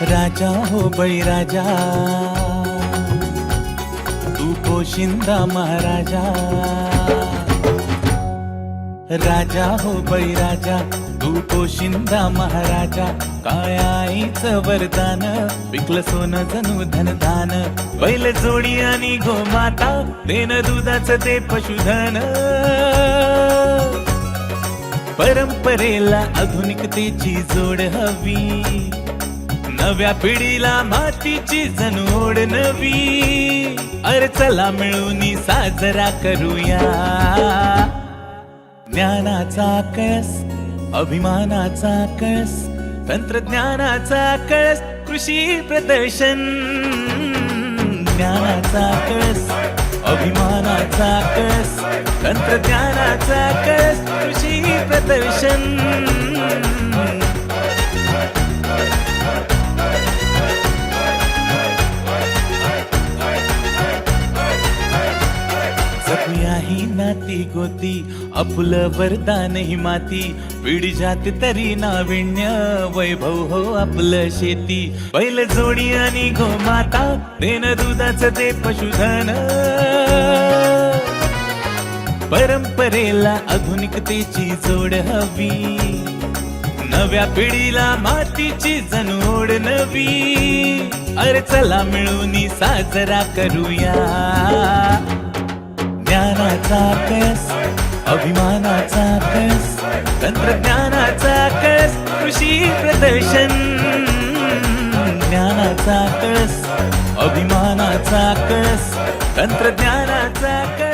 राजा हो बळीराजा तू हो पोशिंदा महाराजा. राजा हो बळीराजा तू हो पोशिंदा महाराजा. काळ्या वरदान विकलं सोनं जणू धनदान बैल जोडी आणि गोमाता देन दुधाचं ते पशुधन. परंपरेला आधुनिकतेची जोड हवी. नव्या पिढीला मातीची जनोड नवी. अर्चला मिळून साजरा करूया. ज्ञानाचा कळस अभिमानाचा कळस तंत्रज्ञानाचा कळस कृषी प्रदर्शन. ज्ञानाचा कळस अभिमानाचा कळस तंत्रज्ञानाचा कळस कृषी प्रदर्शन. जपूया ही नाती गोती आपलं वरदान ही माती. पिढी जात तरी नाविण्य वैभव हो आपलं शेती. बैल जोडी आणि गोमाता देन दुधाचं ते पशुधन. परंपरेला आधुनिकतेची जोड हवी. नव्या पिढीला मातीची जनोड नवी. अरे चला मिळून साजरा करूया. ज्ञानाचा कस अभिमानाचा कस तंत्रज्ञानाचा कस कृषी प्रदर्शन. ज्ञानाचा कस अभिमानाचा कस तंत्रज्ञानाचा कस